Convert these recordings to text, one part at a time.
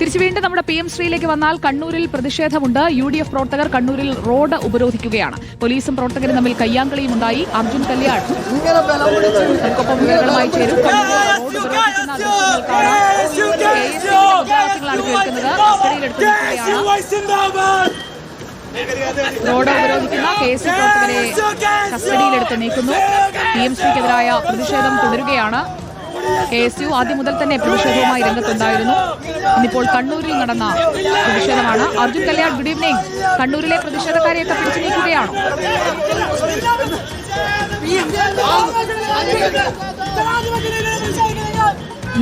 തിരിച്ചു വീണ്ടും നമ്മുടെ പി എം ശ്രീയിലേക്ക് വന്നാൽ കണ്ണൂരിൽ പ്രതിഷേധമുണ്ട്. യു ഡി എഫ് പ്രവർത്തകർ കണ്ണൂരിൽ റോഡ് ഉപരോധിക്കുകയാണ്. പോലീസും പ്രവർത്തകരും തമ്മിൽ കയ്യാങ്കളിയും ഉണ്ടായി. അർജുൻ കല്യാൺ നമുക്കൊപ്പം വിവരങ്ങളുമായി ചേരും. റോഡ് ഉപരോധിക്കുന്ന കേൾക്കുന്നത്. കസ്റ്റഡിയിലെടുത്ത് റോഡ് ഉപരോധിക്കുന്ന കെ എസ് യു പ്രവർത്തകരെ കസ്റ്റഡിയിലെടുത്ത് നീക്കുന്നു. പി എം ശ്രീക്കെതിരായ പ്രതിഷേധം തുടരുകയാണ്. കെ എസ് യു ആദ്യം മുതൽ തന്നെ പ്രതിഷേധവുമായി രംഗത്തുണ്ടായിരുന്നു. ഇന്നിപ്പോൾ കണ്ണൂരിൽ നടന്ന പ്രതിഷേധമാണ്. അർജുൻ കല്യാൺ ഗുഡ് ഈവനിങ് കണ്ണൂരിലെ പ്രതിഷേധക്കാരെയൊക്കെ പിടിച്ചു നീക്കുകയാണോ?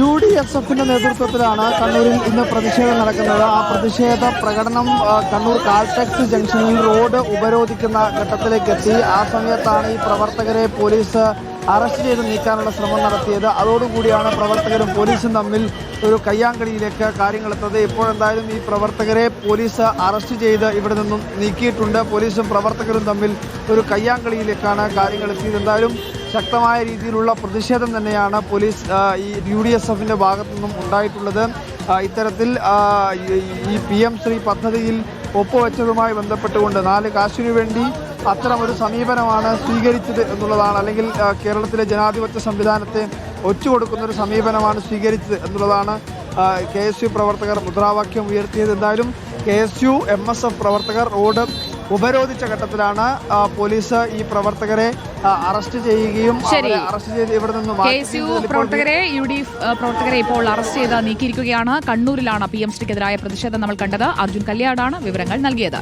യു ഡി എസ് എഫിന്റെ നേതൃത്വത്തിലാണ് കണ്ണൂരിൽ ഇന്ന് പ്രതിഷേധം നടക്കുന്നത്. ആ പ്രതിഷേധ പ്രകടനം കണ്ണൂർ കാൽടെക്സ് ജംഗ്ഷനിൽ റോഡ് ഉപരോധിക്കുന്ന ഘട്ടത്തിലേക്ക് എത്തി. ആ സമയത്താണ് ഈ പ്രവർത്തകരെ പോലീസ് അറസ്റ്റ് ചെയ്ത് നീക്കാനുള്ള ശ്രമം നടത്തിയത്. അതോടുകൂടിയാണ് പ്രവർത്തകരും പോലീസും തമ്മിൽ ഒരു കയ്യാങ്കളിയിലേക്ക് കാര്യങ്ങളെത്തത് ഇപ്പോഴെന്തായാലും ഈ പ്രവർത്തകരെ പോലീസ് അറസ്റ്റ് ചെയ്ത് ഇവിടെ നിന്നും നീക്കിയിട്ടുണ്ട്. പോലീസും പ്രവർത്തകരും തമ്മിൽ ഒരു കയ്യാങ്കളിയിലേക്കാണ് കാര്യങ്ങൾ എത്തിയത്. എന്തായാലും ശക്തമായ രീതിയിലുള്ള പ്രതിഷേധം തന്നെയാണ് പോലീസ് ഈ യു ഡി എസ് എഫിന്റെ ഭാഗത്തു നിന്നും ഉണ്ടായിട്ടുള്ളത്. ഇത്തരത്തിൽ ഈ പി എം ശ്രീ പദ്ധതിയിൽ ഒപ്പുവെച്ചതുമായി ബന്ധപ്പെട്ടുകൊണ്ട് നാല് കാശിനു വേണ്ടി അത്തരമൊരു സമീപനമാണ് സ്വീകരിച്ചത് എന്നുള്ളതാണ്. അല്ലെങ്കിൽ കേരളത്തിലെ ജനാധിപത്യ സംവിധാനത്തെ ഒറ്റുകൊടുക്കുന്ന ഒരു സമീപനമാണ് സ്വീകരിച്ചത് എന്നുള്ളതാണ് കെ എസ് യു പ്രവർത്തകർ മുദ്രാവാക്യം ഉയർത്തിയത്. എന്തായാലും K S U M S F പ്രവർത്തകർ റോഡ് ഉപരോധിച്ച ഘട്ടത്തിലാണ് പോലീസ് ഈ പ്രവർത്തകരെ അറസ്റ്റ് ചെയ്യുകയും അറസ്റ്റ് ചെയ്ത് ഇവിടെ നിന്ന് പ്രവർത്തകരെ യു ഡി എഫ് പ്രവർത്തകരെ ഇപ്പോൾ അറസ്റ്റ് ചെയ്ത് നീക്കിയിരിക്കുകയാണ്. കണ്ണൂരിലാണ് പി എം ശ്രീക്കെതിരായ പ്രതിഷേധം നമ്മൾ കണ്ടത്. അർജുൻ കല്യാടാണ് വിവരങ്ങൾ നൽകിയത്.